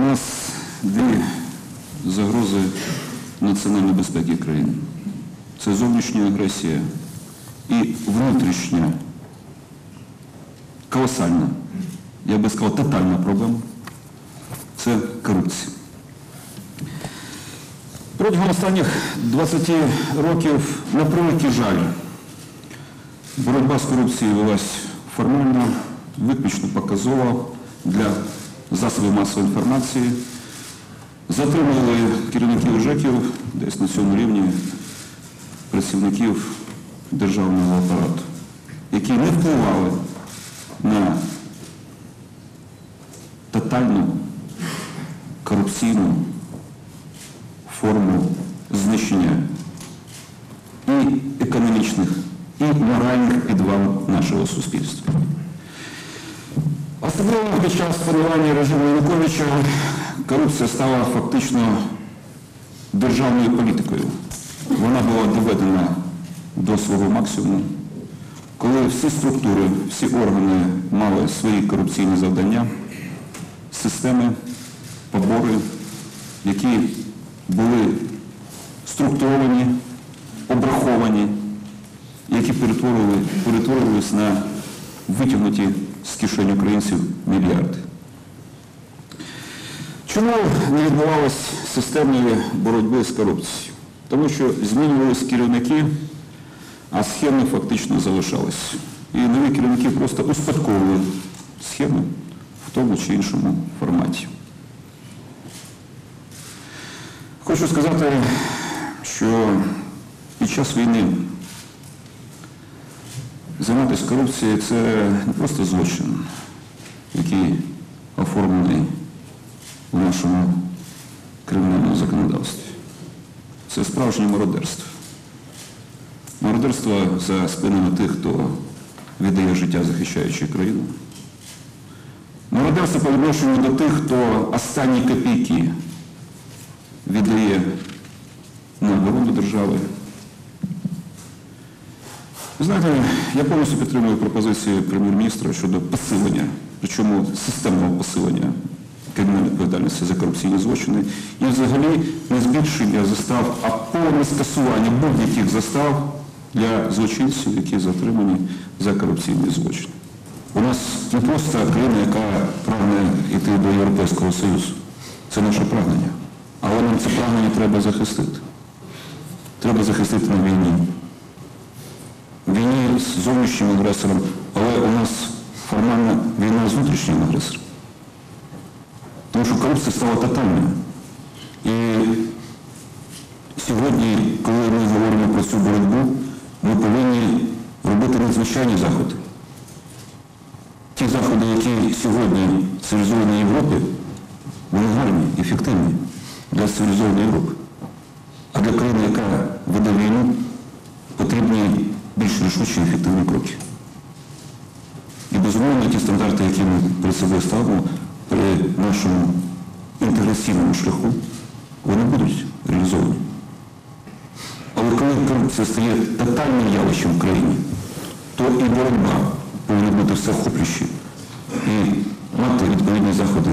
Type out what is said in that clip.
нас дві загрози національної безпеки країни. Це зовнішня агресія і внутрішня, колосальна, я би сказав, тотальна проблема. Це корупція. Протягом останніх 20 років, на превеликий жаль, боротьба з корупцією велась формально, виключно показово для засобів масової інформації. Затримували керівників ЖЕКів десь на цьому рівні працівників державного апарату, які не впливали на тотальну корупційну форму знищення і економічних, і моральних підвал нашого суспільства. Особливо під час панування режиму Януковича корупція стала фактично державною політикою. Вона була доведена до свого максимуму, коли всі структури, всі органи мали свої корупційні завдання, системи, побори, які були структуровані, обраховані, які перетворювалися на витягнуті з кишень українців мільярди. Чому не відбувалось системної боротьби з корупцією? Тому що змінювалися керівники, а схеми фактично залишалися. І нові керівники просто успадковували схеми в тому чи іншому форматі. Хочу сказати, що під час війни займатися корупцією це не просто злочин, який оформлений у нашому кримінальному законодавстві. Це справжнє мародерство. Мародерство за спинами тих, хто віддає життя, захищаючи країну. Мародерство по відношенню до тих, хто останні копійки віддає на оборону держави. Ви знаєте, я повністю підтримую пропозиції прем'єр-міністра щодо посилення, причому системного посилення кримінальної відповідальності за корупційні злочини і взагалі не збільшення застав, а повне скасування будь-яких застав для злочинців, які затримані за корупційні злочини. У нас не просто країна, яка прагне йти до Європейського Союзу. Це наше прагнення. Але нам це прагнення треба захистити. Треба захистити на війні. З зовнішнім агресором, але у нас формально війна з внутрішнім агресором. Тому що корупція стала тотальною. І сьогодні, коли ми говоримо про цю боротьбу, ми повинні робити надзвичайні заходи. Ті заходи, які сьогодні цивілізовані Європи, вони гарні, ефективні для цивілізованої Європи. А для країни, яка веде війну, рішучі і ефективні кроки. І безумовно ті стандарти, які ми перед собою ставимо при нашому інтеграційному шляху, вони будуть реалізовані. Але коли корупція стає тотальним явищем в країні, то і боротьба повинна бути всеохоплюючою і мати відповідні заходи